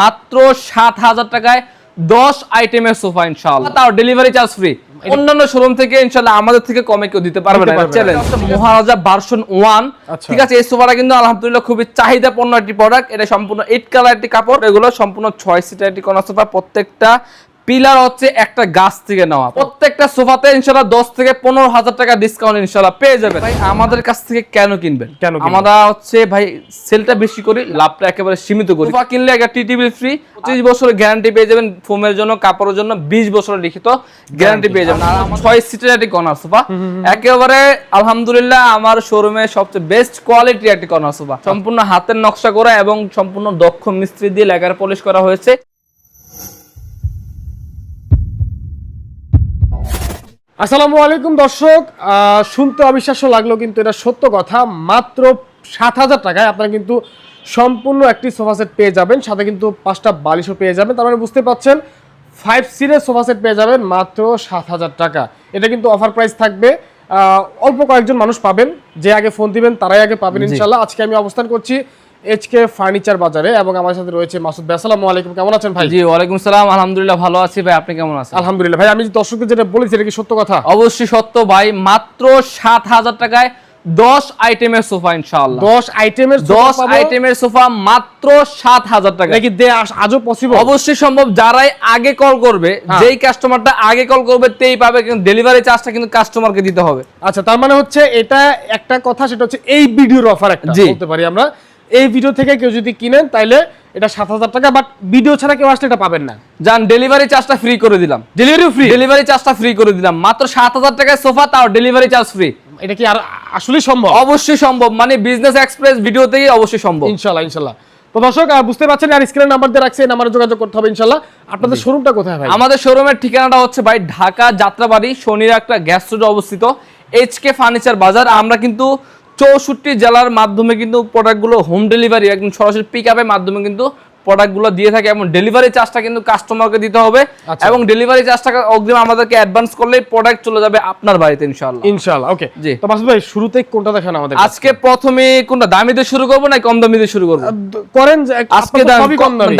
মাত্র সাত হাজার টাকায় দশ আইটেমের সোফা ইনশাল্লাহ তাও ডেলিভারি চার্জ ফ্রি অন্যান্য শোরুম থেকে ইনশাল্লাহ আমাদের থেকে কমে কেউ দিতে পারবে না। চ্যালেঞ্জ মহারাজা ভার্সন ওয়ান আচ্ছা। ঠিক আছে এই সোফাটা কিন্তু আলহামদুলিল্লাহ খুবই চাহিদা পণ্য একটি প্রোডাক্ট এটা সম্পূর্ণ এইট কালার একটি কাপড়। এগুলো সম্পূর্ণ ছয় সিটার একটি কোনা সোফা। প্রত্যেকটা পিলার হচ্ছে একটা গাছ থেকে নেওয়া। প্রত্যেকটা সোফাতে ইনশাআল্লাহ দশ থেকে পনেরো হাজার টাকা ডিসকাউন্ট ইনশাআল্লাহ পেয়ে যাবেন। ভাই আমাদের কাছ থেকে কেন কিনবেন? কেন? আমরা হচ্ছে ভাই সেলটা বেশি করি লাভটা একেবারে সীমিত করি। সোফা কিনলে একটা টিটিভি ফ্রি পঁচিশ বছরের গ্যারান্টি পেয়ে যাবেন ফোমের জন্য কাপড়ের জন্য বিশ বছরের লিখিত গ্যারান্টি পেয়ে যাবেন। আর ছয় সিটের একটি কর্নার সোফা। একেবারে আলহামদুলিল্লাহ আমার শোরুমে সবচেয়ে বেস্ট কোয়ালিটির একটি কর্নার সোফা। সম্পূর্ণ হাতের নকশা করা এবং সম্পূর্ণ দক্ষ মিস্ত্রি দিয়ে লেগার পলিশ করা হয়েছে। আসসালামু আলাইকুম দর্শক। শুনতে অবিশ্বাস্য লাগল কিন্তু এটা সত্য কথা। মাত্র সাত হাজার টাকায় আপনারা কিন্তু সম্পূর্ণ একটি সোফা সেট পেয়ে যাবেন। সাথে কিন্তু পাঁচটা বালিশও পেয়ে যাবেন। তার মানে বুঝতে পাচ্ছেন ফাইভ সিটের সোফা সেট পেয়ে যাবেন মাত্র সাত হাজার টাকা। এটা কিন্তু অফার প্রাইস থাকবে। আহ, অল্প কয়েকজন মানুষ পাবেন। যে আগে ফোন দিবেন তারাই আগে পাবেন ইনশাল্লাহ। আজকে আমি অবস্থান করছি এইচকে ফার্নিচার বাজারে এবং আমার সাথে রয়েছে মাসুদ ভাই। আসসালামু আলাইকুম কেমন আছেন ভাই? জি ওয়ালাইকুম সালাম আলহামদুলিল্লাহ ভালো আছি ভাই আপনি কেমন আছেন? আলহামদুলিল্লাহ। ভাই আমি যে দর্শকদের যেটা বলেছি এটা কি সত্য কথা? অবশ্যই সত্য ভাই মাত্র সাত হাজার টাকায় দশ আইটেমের সোফা ইনশাআল্লাহ। দশ আইটেমের দশ আইটেমের সোফা মাত্র সাত হাজার টাকা নাকি দে আজও পসিবল অবশ্যই সম্ভব যারাই আগে কল করবে হ্যাঁ। যেই কাস্টমারটা আগে কল করবে তেই পাবে কিন্তু ডেলিভারি চার্জটা কিন্তু কাস্টমারকে দিতে হবে। আচ্ছা তার মানে হচ্ছে এটা একটা কথা সেটা হচ্ছে এই ভিডিওর অফার একটা বলতে পারি আমরা। এই ভিডিও থেকে কেউ যদি কিনেন তাইলে এটা সাত হাজার টাকা বাট ভিডিও ছাড়া কেউ আসলে এটা পাবেন না। যান ডেলিভারি চার্জটা ফ্রি করে দিলাম। ডেলিভারি ফ্রি ডেলিভারি চার্জটা ফ্রি করে দিলাম। মাত্র সাত হাজার টাকায় সোফা তাও ডেলিভারি চার্জ ফ্রি এটা কি আর আসলেই সম্ভব? অবশ্যই সম্ভব। মানে বিজনেস এক্সপ্রেস ভিডিও থেকে অবশ্যই সম্ভব। ইনশাল্লাহ ইনশাল্লাহ। তো দর্শক বুঝতে পারছেন আর স্ক্রিনের নাম্বার দিয়ে রাখছে এই নাম্বারে যোগাযোগ করতে হবে ইনশাল্লাহ। আপনাদের শোরুমটা কোথায় ভাই? আমাদের শোরুমের ঠিকানাটা হচ্ছে ভাই ঢাকা যাত্রাবাড়ি শনির একটা গ্যাস রোডে অবস্থিত এইচকে ফার্নিচার বাজার আমরা কিন্তু চৌষট্টি জেলার মাধ্যমে কিন্তু প্রোডাক্টগুলো হোম ডেলিভারি একদম সরাসরি পিক আপের মাধ্যমে কিন্তু প্রোডাক্টগুলো দিয়ে থাকে এবং ডেলিভারি চার্জটা কিন্তু কাস্টমারকে দিতে হবে আচ্ছা। এবং ডেলিভারি চার্জটা অগ্রিম আমাদেরকে অ্যাডভান্স করলেই প্রোডাক্ট চলে যাবে আপনার বাড়িতে ইনশাআল্লাহ। ইনশাল্লাহ ওকে জি। তো মাসুদ ভাই শুরুতে কোনটা দেখান আমাদের আজকে প্রথমে কোনটা দামি দিয়ে শুরু করব না কম দামি দিয়ে শুরু করব? করেন আজকে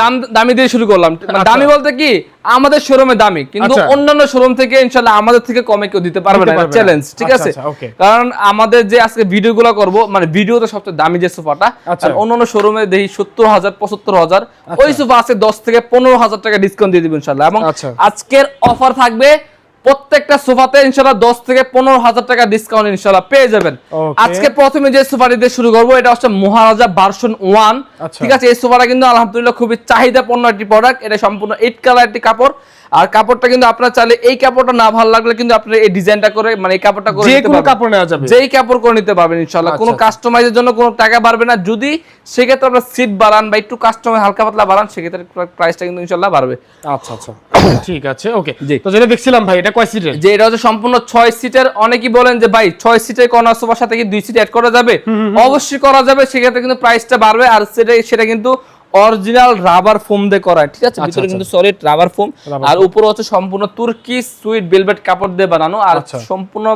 দাম দামি। দিয়ে শুরু করলাম। মানে দামি বলতে কি আমাদের শোরুমে দামি কিন্তু আচ্ছা। অন্যান্য শোরুম থেকে ইনশাআল্লাহ আমাদের থেকে কমে কেউ দিতে পারবে না চ্যালেঞ্জ ঠিক আচ্ছা, আছে আচ্ছা, কারণ আমাদের যে আজকে ভিডিওগুলো করব মানে ভিডিও তো সবচেয়ে দামি যে সোফাটা। আর অন্যান্য শোরুমে দেখি সত্তর হাজার পঁচাত্তর হাজার ওই সোফা আছে দশ থেকে পনেরো হাজার টাকা ডিসকাউন্ট দিয়ে দিবেন ইনশাল্লাহ এবং। আজকের অফার থাকবে প্রত্যেকটা সোফাতে ইনশাল্লাহ দশ থেকে পনেরো হাজার টাকা ডিসকাউন্ট ইনশাল্লাহ পেয়ে যাবেন। আজকে প্রথমে যে সোফাটি দিয়ে শুরু করব এটা হচ্ছে মহারাজা ভার্সন ওয়ান আচ্ছা। ঠিক আছে এই সোফাটা কিন্তু আলহামদুলিল্লাহ খুবই চাহিদাপূর্ণ একটি প্রোডাক্ট এটা সম্পূর্ণ এইট কালার একটি কাপড়। আর কাপড়টা কিন্তু আপনার চাইলে এই কাপড়টা না ভালো লাগলে কিন্তু আপনি এই ডিজাইনটা করে মানে এই কাপড়টা করে নিতে কোনো পারবেন। কাপড় নেওয়া যাবে। যেই কাপড় করে নিতে পারবেন ইনশাআল্লাহ। কোনো আচ্ছা, কাস্টমাইজের জন্য কোনো টাকা বাড়বে না। যদি সেক্ষেত্রে আপনার সিট বাড়ান বা একটু কাস্টমাইজ হালকা পাতলা বাড়ান সেক্ষেত্রে প্রাইসটা কিন্তু ইনশাআল্লাহ বাড়বে। আচ্ছা আচ্ছা। ঠিক আছে ওকে তো যেটা দেখছিলাম ভাই এটা কয় সিটের যে এটা হচ্ছে সম্পূর্ণ সিটের অনেকেই বলেন যে ভাই সিটের কর্নার সোফার সাথে কি সিট অ্যাড করা যাবে? অবশ্যই করা যাবে সেক্ষেত্রে কিন্তু প্রাইসটা বাড়বে আর সেটা সেটা কিন্তু অরিজিনাল রাবার ফোম দিয়ে করা ঠিক আছে? ভিতরে কিন্তু সলিড রাবার ফোম আর উপরে হচ্ছে সম্পূর্ণ তুর্কি সুইট ভেলভেট কাপড় দিয়ে বানানো আর আচ্ছা। সম্পূর্ণ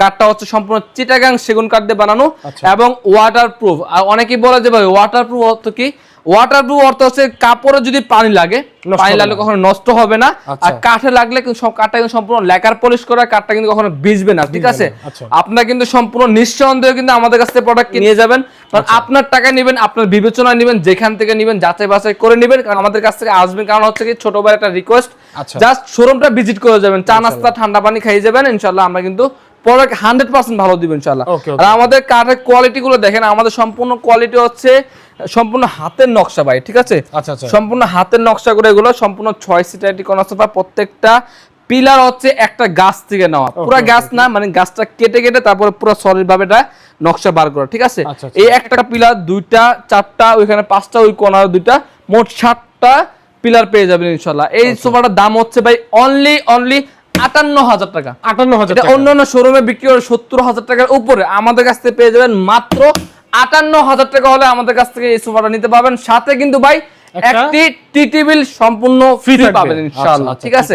কাঠটা হচ্ছে সম্পূর্ণ চিটাগাং সেগুন কাঠ দিয়ে বানানো আচ্ছা। এবং ওয়াটার প্রুফ আর অনেকেই বলে যে ভাই ওয়াটার প্রুফ অর্থ কি? ওয়াটার প্রুফ অর্থ হচ্ছে কাপড়ে যদি পানি লাগে পানি লাগলে কখনো নষ্ট হবে না আচ্ছা। আর কাঠে লাগলে কিন্তু কাঠটা কিন্তু সম্পূর্ণ লেকার পলিশ করা কাঠটা কিন্তু কখনো ভিজবে না ঠিক আছে আচ্ছা। আপনার কিন্তু সম্পূর্ণ নিঃসন্দেহে কিন্তু আমাদের কাছ থেকে প্রোডাক্ট নিয়ে যাবেন কারণ আচ্ছা। আপনার টাকা নেবেন আপনার বিবেচনা নেবেন যেখান থেকে নেবেন যাচাই বাছাই করে নেবেন কারণ আমাদের কাছ থেকে আসবেন কারণ হচ্ছে কি ছোট ভাই একটা রিকোয়েস্ট। জাস্ট শোরুমটা ভিজিট করে যাবেন চা নাস্তা ঠান্ডা পানি খাইয়ে যাবেন ইনশাল্লাহ আমরা কিন্তু প্রোডাক্ট হান্ড্রেড পার্সেন্ট ভালো দিবেন ইনশাল্লাহ. আর আমাদের কাঠের কোয়ালিটি গুলো দেখেন আমাদের সম্পূর্ণ কোয়ালিটি হচ্ছে সম্পূর্ণ হাতের নকশা ভাই ঠিক আছে? আচ্ছা আচ্ছা। সম্পূর্ণ হাতের নকশা করে এগুলো সম্পূর্ণ ছয় সিটার একটি কোনা প্রত্যেকটা পিলার হচ্ছে একটা গাছ থেকে নেওয়া। পুরো গাছ না মানে গাছটা কেটে কেটে তারপরে পুরো সলিড ভাবে এটা নকশা বার করা ঠিক আছে? আচ্ছা। এই একটা পিলার দুইটা চারটা ওইখানে পাঁচটা ওই কোনার দুইটা মোট সাতটা পিলার পেয়ে যাবেন ইনশাল্লাহ এই সোফাটার দাম হচ্ছে ভাই অনলি অনলি আটান্ন হাজার টাকা। আটান্ন হাজার অন্যান্য শোরুমে বিক্রি করে সত্তর হাজার টাকার উপরে। আমাদের কাছ থেকে পেয়ে যাবেন মাত্র আটান্ন হাজার টাকা হলে আমাদের কাছ থেকে এই সোফাটা নিতে পারবেন। সাথে কিন্তু ভাই একটি টি টেবিল সম্পূর্ণ ফ্রি পাবেন ইনশাআল্লাহ আচ্ছা, আচ্ছা, ঠিক আছে.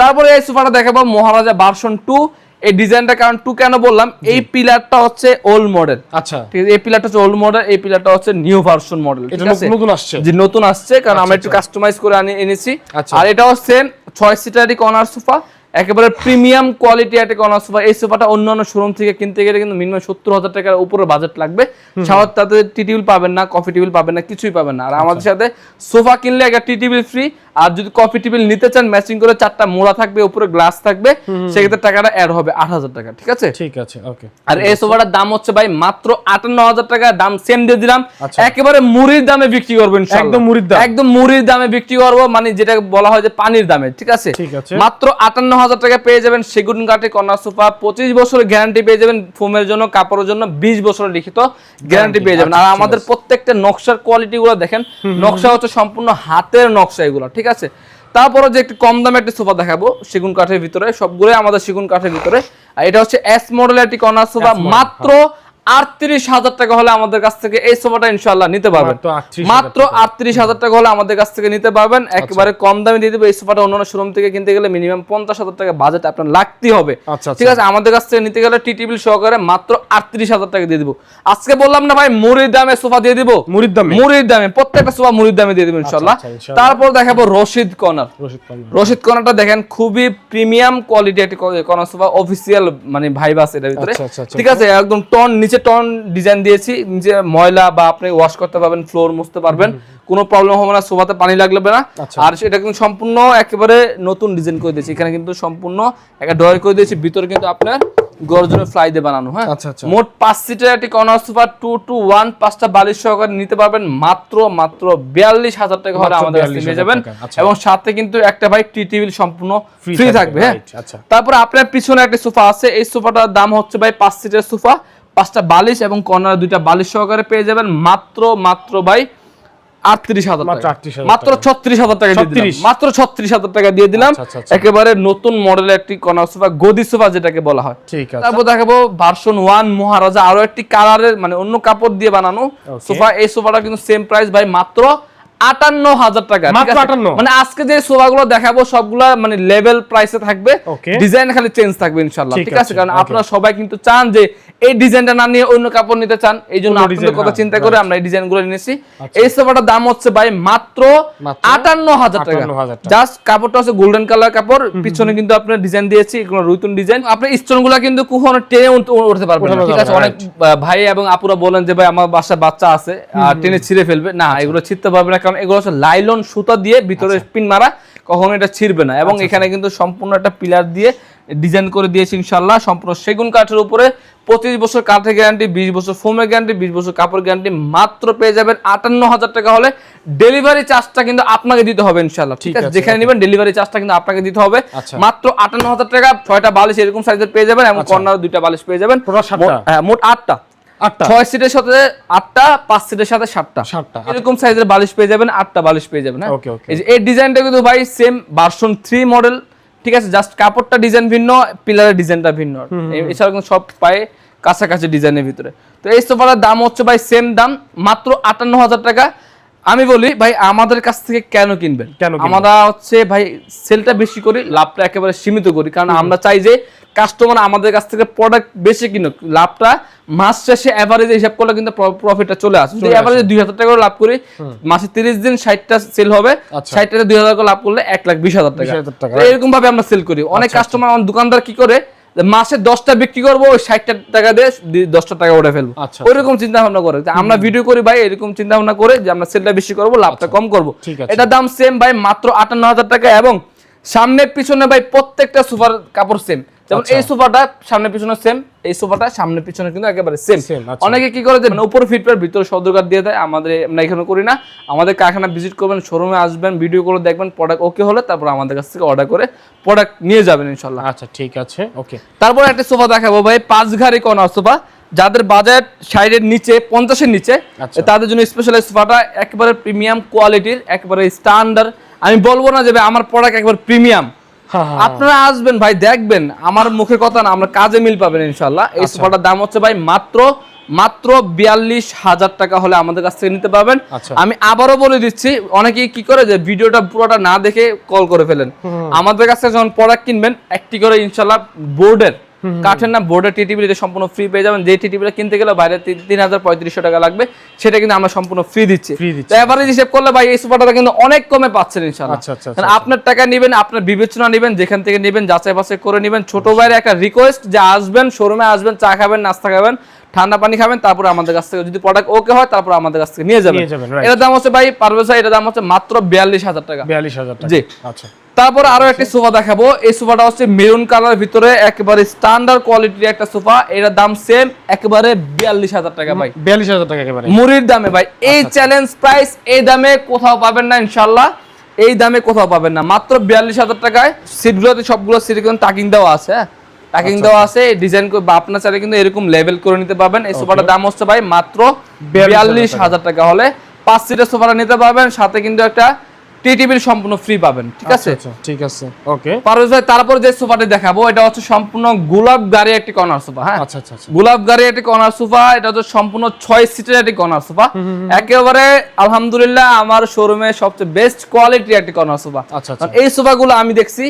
তারপরে এই সোফাটা দেখাবো মহারাজা ভার্সন টু এই ডিজাইনটা কারণ টু কেন বললাম? এই পিলারটা হচ্ছে ওল্ড মডেল আচ্ছা। ঠিক আছে এই পিলারটা হচ্ছে ওল্ড মডেল এই পিলারটা হচ্ছে নিউ ভার্সন মডেল ঠিক আছে? নতুন আসছে। যে নতুন আসছে কারণ আমরা একটু কাস্টমাইজ করে আনি এনেছি। আচ্ছা। আর এটাও সেম ছয় সিটারই কর্নার সোফা একেবারে প্রিমিয়াম কোয়ালিটি একটা কর্নার সোফা এই সোফাটা অন্যান্য শোরুম থেকে কিনতে গেলে কিন্তু মিনিমাম সত্তর হাজার টাকার উপরে বাজেট লাগবে। সাথে তাতে টি টেবিল পাবেন না কফি টেবিল পাবেন না কিছুই পাবেন না। আর আচ্ছা। আমাদের সাথে সোফা কিনলে একটা টি টেবিল ফ্রি আর যদি কফি টেবিল নিতে চান ম্যাচিং করে চারটা মোড়া থাকবে উপরে গ্লাস থাকবে সেক্ষেত্রে টাকাটা অ্যাড হবে আট হাজার টাকা ঠিক আছে? ঠিক আছে ওকে আর এই সোফাটার দাম হচ্ছে ভাই মাত্র আটান্ন হাজার টাকা দাম সেম দিয়ে দিলাম। আচ্ছা। একেবারে মুড়ির দামে বিক্রি করব একদম মুড়ির দাম। একদম মুড়ির দামে বিক্রি করব মানে যেটা বলা হয় যে পানির দামে ঠিক আছে? ঠিক আছে। মাত্র আটান্ন হাজার টাকা পেয়ে যাবেন সেগুন কাঠে কন্যা সোফা পঁচিশ বছরের গ্যারান্টি পেয়ে যাবেন ফোমের জন্য কাপড়ের জন্য বিশ বছরের লিখিত গ্যারান্টি পেয়ে যাবেন। আর আচ্ছা, আমাদের প্রত্যেকটা নকশার কোয়ালিটি গুলো দেখেন নকশা হচ্ছে সম্পূর্ণ হাতের নকশা এগুলো ঠিক আছে? তারপরে যে একটি কম দামে একটি সোফা দেখাবো সেগুন কাঠের ভিতরে সবগুলোই আমাদের সেগুন কাঠের ভিতরে। আর এটা হচ্ছে এস মডেলের একটি কর্নার সোফা মাত্র আটত্রিশ হাজার টাকা হলে আমাদের কাছ থেকে এই সোফাটা ইনশাল্লাহ নিতে পারবেন। মাত্র আটত্রিশ হাজার টাকা। হলে আমাদের কাছ থেকে নিতে পারবেন। আচ্ছা। একেবারে কম দামে দিয়ে দেবো। এই সোফাটা অন্যান্য শোরুম থেকে কিনতে গেলে মিনিমাম পঞ্চাশ হাজার টাকা বাজেট আপনার লাগতেই হবে। আচ্ছা, ঠিক আছে? আমাদের কাছ থেকে নিতে গেলে টি টিবিল সহকারে মাত্র আটত্রিশ হাজার টাকা দিয়ে দিব। আজকে বললাম না ভাই মুড়ির দামে সোফা দিয়ে দিব। মুড়ির দামে? মুড়ির দামে। প্রত্যেকটা সোফা মুড়ির দামে দিয়ে দিব ইনশাল্লাহ আচ্ছা, তারপর দেখাবো রশিদ কর্নার। রশিদ। কর্নারটা দেখেন খুবই প্রিমিয়াম কোয়ালিটি একটি কর্নার সোফা। অফিসিয়াল মানে ভাইবাস এটার ভিতরে। আচ্ছা, আচ্ছা, আচ্ছা। ঠিক আছে? একদম টন নিচে টন ডিজাইন দিয়েছি নিচে ময়লা বা আপনি ওয়াশ করতে পারবেন ফ্লোর মুছতে পারবেন কোনো প্রবলেম হবে না সোফাতে পানি লাগবে না আচ্ছা। আর সেটা কিন্তু সম্পূর্ণ একেবারে নতুন ডিজাইন করে দিয়েছি এখানে কিন্তু সম্পূর্ণ একটা ডয়ার করে দিয়েছি ভিতরে কিন্তু আপনার গর্জনের ফ্লাই দিয়ে বানানো হ্যাঁ আচ্ছা, আচ্ছা। মোট পাঁচ সিটের একটি corner sofa two two one পাঁচটা বালিশ সহকারে নিতে পারবেন মাত্র মাত্র বিয়াল্লিশ হাজার টাকা হলে আমাদের কাছে 42,000 পেয়ে যাবেন। এবং সাথে কিন্তু একটা ভাই টি টেবিল সম্পূর্ণ ফ্রি থাকবে, হ্যাঁ। তারপরে আপনার পিছনে একটা সোফা আছে এই সোফাটার দাম হচ্ছে ভাই পাঁচ সিটের সোফা পাঁচটা বালিশ এবং কর্নার দুইটা বালিশ সহকারে পেয়ে যাবেন মাত্র মাত্র ভাই আটত্রিশ হাজার মাত্র টাকা। 38,000 মাত্র ছত্রিশ হাজার টাকা দিয়ে দিলাম। মাত্র ছত্রিশ হাজার টাকা দিয়ে দিলাম। আচ্ছা, আচ্ছা, আচ্ছা। একেবারে নতুন মডেলের একটি সোফা গদি সোফা যেটাকে বলা হয়। ঠিক আছে। তারপর দেখাবো ভার্সন ওয়ান মহারাজা আরও একটি কালারের মানে অন্য কাপড় দিয়ে বানানো. সোফা। এই সোফাটা কিন্তু সেম প্রাইস ভাই মাত্র আটান্ন হাজার টাকা ঠিক মাত্র আছে? 58? মানে আজকে যে সোফাগুলো দেখাবো সবগুলা মানে লেভেল প্রাইসে থাকবে ডিজাইন খালি চেঞ্জ থাকবে ইনশাল্লাহ ঠিক আছে? কারণ আপনারা সবাই কিন্তু চান যে এই ডিজাইনটা না নিয়ে অন্য কাপড় নিতে চান এই জন্য আপনাদের কথা হ্যাঁ, চিন্তা করে আমরা এই নিয়েছি আচ্ছা। এই সোফাটার দাম হচ্ছে ভাই মাত্র আটান্ন হাজার টাকা। জাস্ট কাপড়টা হচ্ছে গোল্ডেন কালার কাপড় পিছনে কিন্তু আপনার ডিজাইন দিয়েছি এগুলো রুইতুন ডিজাইন আপনি স্টোনগুলা কিন্তু কখনো টেনে উঠতে পারবেন না ঠিক আছে? অনেক ভাই এবং আপুরা বলেন যে ভাই আমার বাসায় বাচ্চা আছে আর টেনে ছিঁড়ে ফেলবে। না আচ্ছা। এগুলো ছিঁড়তে পারবে না কারণ এগুলো হচ্ছে লাইলন সুতা দিয়ে ভিতরে পিন মারা কখনো এটা ছিঁড়বে না। আচ্ছা, এবং এখানে কিন্তু সম্পূর্ণ একটা পিলার দিয়ে ডিজাইন করে দিয়েছি ইনশাল্লাহ সম্পূর্ণ সেগুন কাঠের উপরে পঁচিশ বছর কাঠের গ্যারান্টি বিশ বছর ফোমের গ্যারান্টি বিশ বছর কাপড় গ্যারান্টি মাত্র পেয়ে যাবেন আটান্ন হাজার টাকা হলে ডেলিভারি চার্জটা কিন্তু আপনাকে দিতে হবে ইনশাল্লাহ ঠিক আছে? যেখানে নেবেন ডেলিভারি চার্জটা কিন্তু আপনাকে দিতে হবে। আচ্ছা। মাত্র আটান্ন হাজার টাকা ছয়টা বালিশ এরকম সাইজের পেয়ে যাবেন এবং আচ্ছা। কর্নার দুইটা বালিশ পেয়ে যাবেন। সাতটা? হ্যাঁ, মোট আটটা। আটটা। ছয় সিটের সাথে আটটা পাঁচ সিটের সাথে সাতটা। সাতটা। এরকম সাইজের বালিশ পেয়ে যাবেন আটটা বালিশ পেয়ে যাবেন হ্যাঁ? Okay, okay. এই ডিজাইনটা কিন্তু ভাই সেম ভার্সন থ্রি মডেল ঠিক আছে? জাস্ট কাপড়টা ডিজাইন ভিন্ন পিলারের ডিজাইনটা ভিন্ন। এছাড়া কিন্তু সব পায়ে কাছাকাছি ডিজাইনের ভিতরে। তো এই সোফাটার দাম হচ্ছে ভাই সেম দাম মাত্র আটান্ন হাজার টাকা। আমি বলি ভাই আমাদের কাছ থেকে কেন কিনবেন? কেন কিনবেন? আমরা হচ্ছে ভাই সেলটা বেশি করি লাভটা একেবারে সীমিত করি। কারণ আমরা চাই যে কাস্টমার আমাদের কাছ থেকে প্রোডাক্ট বেশি কিনুক লাভটা মাস শেষে অ্যাভারেজ হিসাব করলে কিন্তু প্রফিটটা চলে আসে। যদি। অ্যাভারেজে দুই হাজার টাকা করে লাভ করি মাসে তিরিশ দিন ষাটটা সেল হবে আচ্ছা। ষাটটাতে দুই হাজার করে লাভ করলে এক লাখ বিশ হাজার টাকা। এরকম ভাবে আমরা সেল করি। অনেক কাস্টমার আমার দোকানদার কি করে? মাসে দশটা বিক্রি করব ওই ষাটটা টাকা দিয়ে দশটা টাকা উঠে ফেলব। আচ্ছা, ওইরকম চিন্তা ভাবনা করে আমরা ভিডিও করি ভাই এরকম চিন্তা ভাবনা করে যে আমরা সেলটা বেশি করব লাভটা কম করব। এটা দাম সেম ভাই মাত্র আটান্ন হাজার টাকা এবং সামনে পিছনে ভাই প্রত্যেকটা সুপার কাপড় সেম যেমন আচ্ছা। এই সোফাটা সামনে পিছনে সেম এই সোফাটা সামনে পিছনে কিন্তু একেবারে সেম আচ্ছা। অনেকে কি করে যে মানে উপর ফিটপার ভিতরে সদরকার দিয়ে দেয় আমাদের আমরা এখানে করি না। আমাদের কারখানা ভিজিট করবেন শোরুমে আসবেন ভিডিও করে দেখবেন প্রোডাক্ট ওকে হলে তারপর আমাদের কাছ থেকে অর্ডার করে প্রোডাক্ট নিয়ে যাবেন ইনশাল্লাহ আচ্ছা ঠিক আছে ওকে তারপর একটা সোফা দেখাবো ভাই পাঁচ ঘাড়ি কর্নার সোফা। যাদের বাজেট সাইডের নিচে পঞ্চাশের নিচে আচ্ছা। তাদের জন্য স্পেশাল সোফাটা একেবারে প্রিমিয়াম কোয়ালিটির একেবারে স্ট্যান্ডার্ড আমি বলব না যে আমার প্রোডাক্ট একবার প্রিমিয়াম আপনারা আসবেন ভাই দেখবেন। আমার মুখে কথা না আমরা কাজে মিল পাবেন ইনশাল্লাহ এই আচ্ছা। সোফাটার দাম হচ্ছে ভাই মাত্র মাত্র বিয়াল্লিশ হাজার টাকা হলে আমাদের কাছ থেকে নিতে পারবেন। আচ্ছা। আমি আবারও বলে দিচ্ছি অনেকেই কি করে যে ভিডিওটা পুরোটা না দেখে কল করে ফেলেন। আমাদের কাছে যখন প্রোডাক্ট কিনবেন একটি করে ইনশাল্লাহ বোর্ডের কাঠের না বোর্ডের টি টেবিল সম্পূর্ণ ফ্রি পেয়ে যাবেন। যে টি টেবিল কিনতে গেলে বাইরে তিন- হাজার পঁয়ত্রিশশো টাকা লাগবে সেটা কিন্তু আমরা সম্পূর্ণ ফ্রি দিচ্ছি। এবারে। হিসেব করলে ভাই এই সুপারটা কিন্তু অনেক কমে পাচ্ছেন ইনশাল্লাহ আচ্ছা, আচ্ছা, আপনার টাকা নেবেন আপনার বিবেচনা নেবেন যেখান থেকে নেবেন যাচাই বাছাই করে নেবেন। ছোট ভাইয়ের একটা রিকোয়েস্ট যে আসবেন শোরুমে আসবেন চা খাবেন নাস্তা খাবেন ঠান্ডা পানি খাবেন তারপরে আমাদের কাছ থেকে যদি প্রোডাক্ট ওকে হয় তারপর আমাদের কাছ থেকে নিয়ে যাবেন. এটার দাম হচ্ছে ভাই পারভেজ ভাই এটার দাম হচ্ছে মাত্র বিয়াল্লিশ হাজার টাকা। বিয়াল্লিশ হাজার টাকা। জি। আচ্ছা। তারপর আরও একটা সোফা দেখাবো। এই সোফাটা হচ্ছে মেরুন কালার ভিতরে একেবারে স্ট্যান্ডার্ড কোয়ালিটির একটা সোফা। এটার দাম সেম একেবারে বিয়াল্লিশ হাজার টাকা ভাই। বিয়াল্লিশ হাজার টাকা একেবারে। মুড়ির দামে ভাই এই আচ্ছা, চ্যালেঞ্জ প্রাইস এই দামে কোথাও পাবেন না ইনশাল্লাহ। এই দামে কোথাও পাবেন না। মাত্র বিয়াল্লিশ হাজার টাকায় সিটগুলোতে সবগুলো সিটে কিন্তু টাকিং দেওয়া আছে হ্যাঁ? টাকিং আচ্ছা, দেওয়া আছে ডিজাইন বা আপনার চাইলে কিন্তু এরকম লেভেল করে নিতে পারবেন। এই সোফাটার দাম হচ্ছে ভাই মাত্র বিয়াল্লিশ হাজার টাকা। হলে পাঁচ সিটের সোফাটা নিতে পারবেন সাথে কিন্তু একটা টি সম্পূর্ণ ফ্রি পাবেন ঠিক আছে? আচ্ছা, ঠিক আছে ওকে পারভেজ ভাই তারপর যে সোফাটি দেখাবো এটা হচ্ছে সম্পূর্ণ গোলাপ গাড়ি একটি কর্নার সোফা হ্যাঁ? আচ্ছা আচ্ছা আচ্ছা। গোলাপ গাড়ি একটি কর্নার সোফা এটা হচ্ছে সম্পূর্ণ ছয় সিটের একটি কর্নার সোফা। একেবারে আলহামদুলিল্লাহ আমার শোরুমে সবচেয়ে বেস্ট কোয়ালিটির একটি কর্নার সোফা। আচ্ছা, আচ্ছা। এই সোফাগুলো আমি দেখছি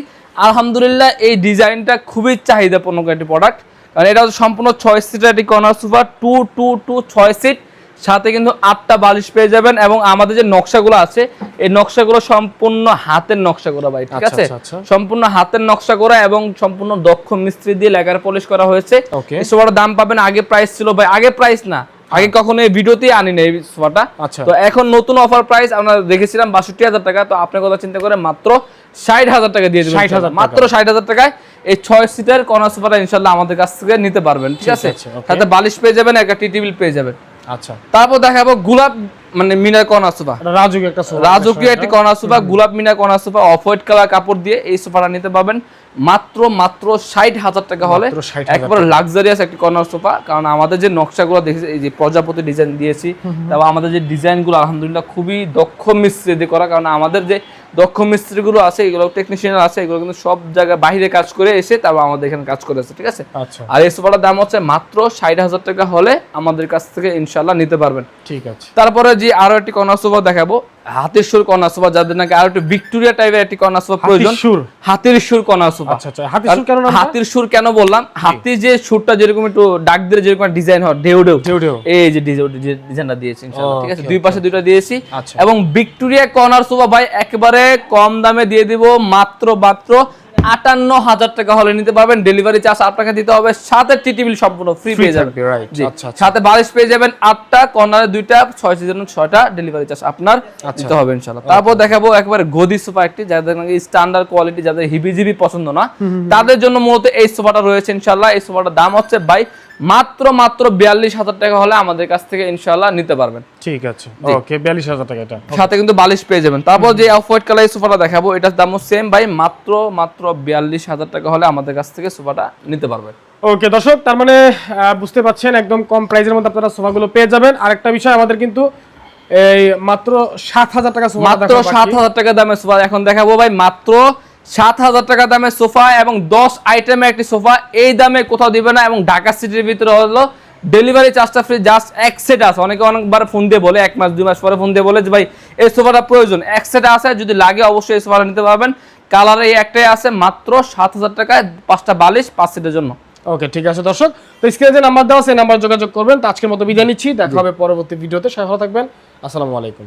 আলহামদুলিল্লাহ এই ডিজাইনটা খুবই চাহিদাপূর্ণ একটি প্রোডাক্ট কারণ এটা হচ্ছে সম্পূর্ণ ছয় সিটের একটি corner sofa two two two ছয় সিট সাথে কিন্তু আটটা বালিশ পেয়ে যাবেন এবং আমাদের যে নকশাগুলো আছে এই নকশাগুলো সম্পূর্ণ হাতের নকশা করা ভাই ঠিক আচ্ছা, আছে? আচ্ছা, আচ্ছা। সম্পূর্ণ হাতের নকশা করা এবং সম্পূর্ণ দক্ষ মিস্ত্রি দিয়ে লেগার পলিশ করা হয়েছে. এই সোফাটার দাম পাবেন আগে প্রাইস ছিল ভাই আগে প্রাইস না। আগে কখনো এই ভিডিওতেই আনি না এই সোফাটা। তো এখন নতুন অফার প্রাইস আমরা দেখেছিলাম বাষট্টি হাজার টাকা তো আপনার কথা চিন্তা করে মাত্র ষাট হাজার টাকা দিয়ে দেবেন 60,000 টাকা। মাত্র ষাট হাজার টাকায় এই ছয় সিটের কর্নার সোফাটা ইনশাল্লাহ আমাদের কাছ থেকে নিতে পারবেন ঠিক আছে? সাথে বালিশ পেয়ে যাবেন একটা টি টেবিল পেয়ে যাবেন। আচ্ছা। তারপর দেখাবো গোলাপ মানে মিনার কর্নার সোফা রাজুক একটা সোফা। রাজকীয় একটি কর্নার সোফা গোলাপ Mina corner sofa off white colour কাপড় দিয়ে এই সোফাটা নিতে মাত্র মাত্র ষাট হাজার টাকা হলে মাত্র 60,000 একবারে লাক্সারিয়াস একটি কর্নার সোফা কারণ আমাদের যে নকশাগুলো দেখেছি এই যে প্রজাপতি ডিজাইন দিয়েছি তারপর আমাদের যে ডিজাইনগুলো আলহামদুলিল্লাহ খুবই দক্ষ মিস্ত্রি দিয়ে করা কারণ আমাদের যে দক্ষ মিস্ত্রিগুলো আছে এগুলো টেকনিশিয়ান আছে এগুলো কিন্তু সব জায়গায় বাইরে কাজ করে এসে তারপর আমাদের এখানে কাজ করেছে ঠিক আছে? আচ্ছা। আর এই সোফাটার দাম হচ্ছে মাত্র ষাট হাজার টাকা হলে আমাদের কাছ থেকে ইনশাল্লাহ নিতে পারবেন। ঠিক আছে। তারপরে যে আরও একটি কর্নার সোফা দেখাবো হাতির সুর সোফা যাদের নাকি আরও একটু ভিক্টোরিয়া টাইপের একটি সোফা প্রয়োজন? হাতের হাতির সুর সোফা আচ্ছা আচ্ছা। সুর কেন নামটা? হাতির সুর কেন বললাম? হাতে যে সুরটা যেরকম একটু ডাক দিয়ে যেরকম ডিজাইন হয় ঢেউ ঢেউ। এই যে ডিজাইনটা দিয়েছি ঠিক আছে? দুই পাশে দুইটা দিয়েছি। আচ্ছা। এবং ভিক্টোরিয়া কর্নার সোফা ভাই একেবারে কম দামে দিয়ে দিব মাত্র মাত্র আটান্ন হাজার টাকা হলে নিতে পারবেন। ডেলিভারি চার্জ আপনাকে দিতে হবে। সাথে টি টিভি সম্পূর্ণ ফ্রি পেয়ে যাবেন। আচ্ছা, আচ্ছা। সাথে বালিশ পেয়ে যাবেন আটটা কর্নারে দুইটা ছয় সিজন ছয়টা ডেলিভারি চার্জ আপনার আচ্ছা। দিতে হবে ইনশাল্লাহ তারপর দেখাবো একবারে গদি সোফা একটি যাদের নাকি স্ট্যান্ডার্ড কোয়ালিটি যাদের হিবিজিবি পছন্দ না তাদের জন্য মূলত এই সোফাটা রয়েছে ইনশাল্লাহ এই সোফাটার দাম হচ্ছে ভাই মাত্র মাত্র বিয়াল্লিশ হাজার টাকা হলে আমাদের কাছ থেকে ইনশাল্লাহ নিতে পারবেন। ঠিক আছে। ওকে বিয়াল্লিশ হাজার টাকা এটা। সাথে কিন্তু বালিশ পেয়ে যাবেন। তারপর যে অফ হোয়াইট কালার সোফাটা দেখাবো এটার দামও সেম ভাই মাত্র মাত্র বিয়াল্লিশ হাজার টাকা হলে আমাদের কাছ থেকে সোফাটা নিতে পারবেন। ওকে দর্শক তার মানে বুঝতে পাচ্ছেন একদম কম প্রাইসের মধ্যে আপনারা সোফাগুলো পেয়ে যাবেন। আরেকটা বিষয় আমাদের কিন্তু এই মাত্র সাত হাজার টাকা সোফা মাত্র সাত হাজার টাকা দামের সোফা এখন দেখাবো ভাই মাত্র সাত হাজার টাকা দামের সোফা এবং দশ আইটেমের একটি সোফা। এই দামে কোথাও দিবে না এবং ঢাকা সিটির ভিতরে হলো ডেলিভারি চার্জটা ফ্রি জাস্ট এক সেট আছে। অনেকে অনেকবার ফোন দিয়ে বলে এক মাস দুই মাস পরে ফোন দিয়ে বলে যে ভাই এই সোফাটা প্রয়োজন। এক সেট আছে যদি লাগে অবশ্যই এই সোফাটা নিতে পারবেন। কালার এই একটাই আছে মাত্র সাত হাজার টাকায় পাঁচটা বালিশ পাঁচ সেটের জন্য। ওকে ঠিক আছে দর্শক। তো স্ক্রিনে যে নাম্বার দেওয়া সেই নাম্বার যোগাযোগ করবেন। তো আজকের মতো বিদায় নিচ্ছি। দেখা হবে পরবর্তী ভিডিওতে সবাই ভালো থাকবেন। আসসালামু আলাইকুম।